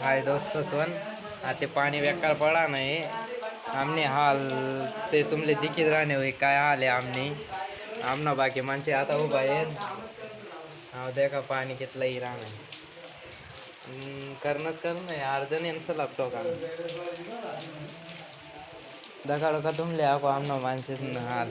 हाय दोस्त सोन आता पाणी बेकार पडा नाही. आमने हाल ते तुमले दिखीत राहणे होई काय हाल आहे आमने? आमना बाकी माणसे आता उभा आहेत. हा देखा पाणी कितलंही राहणं. करणंच करणं आहे अर्धन यांचं लागतो का दगाड का तुमले आको आमना माणसे हाल.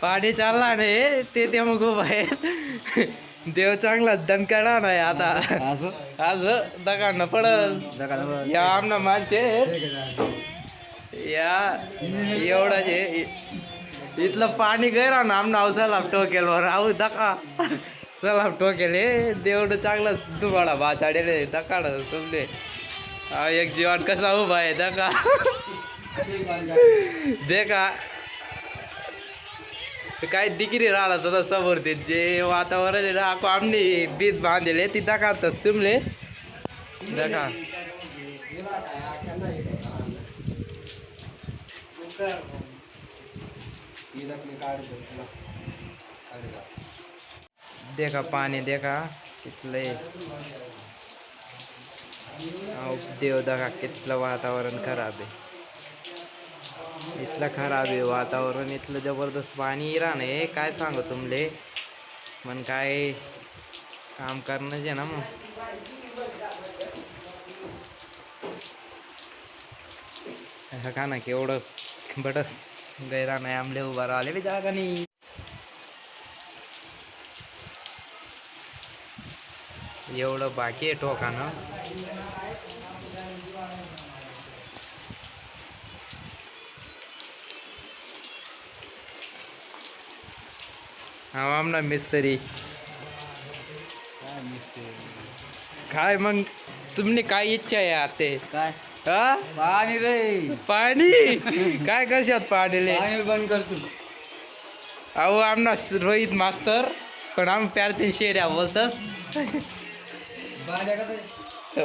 पाणी चालला नाही ते ते मग खूप आहे देव चांगला दणकाडा नाही आता. आज दगाडणं पडल. या आमना माणसे या एवढा जे इथलं पाणी गैरा ना आमना अवसाला टोकेल आऊ दका. चला टोकेले देवडं चांगलं तुम्हाला बाचाडेले दकाड तुमले. हा एक जीवन कसा उभा आहे दका. देखा. काय दिकिरी राहिला तसा समोर ते जे वातावरण आहे ना आपण आमनी बीज बांधले ती दाखवतच तुमले. देखा. देखा पाणी देखा कितले. देव दाखा कितलं वातावरण खराब आहे. इथलं खराब आहे वातावरण इथलं जबरदस्त पाणी राहणं आहे. काय सांगू तुमले? पण काय काम करणं आहे ना मग. असं का ना की एवढं बटस गैरा नाही आमले उभा राहिले बी जागा नाही एवढं बाकी आहे टोकानं. हा आमना मिस्त्री. काय मग तुमने काय इच्छा आहे आते? काय? हा? पाणी रे. पाणी? काय करशात पाणीले पाणी बंद करतो अहो आमना रोहित मास्तर पण आम्ही प्यार तीन शेऱ्या बोलतात बाजा का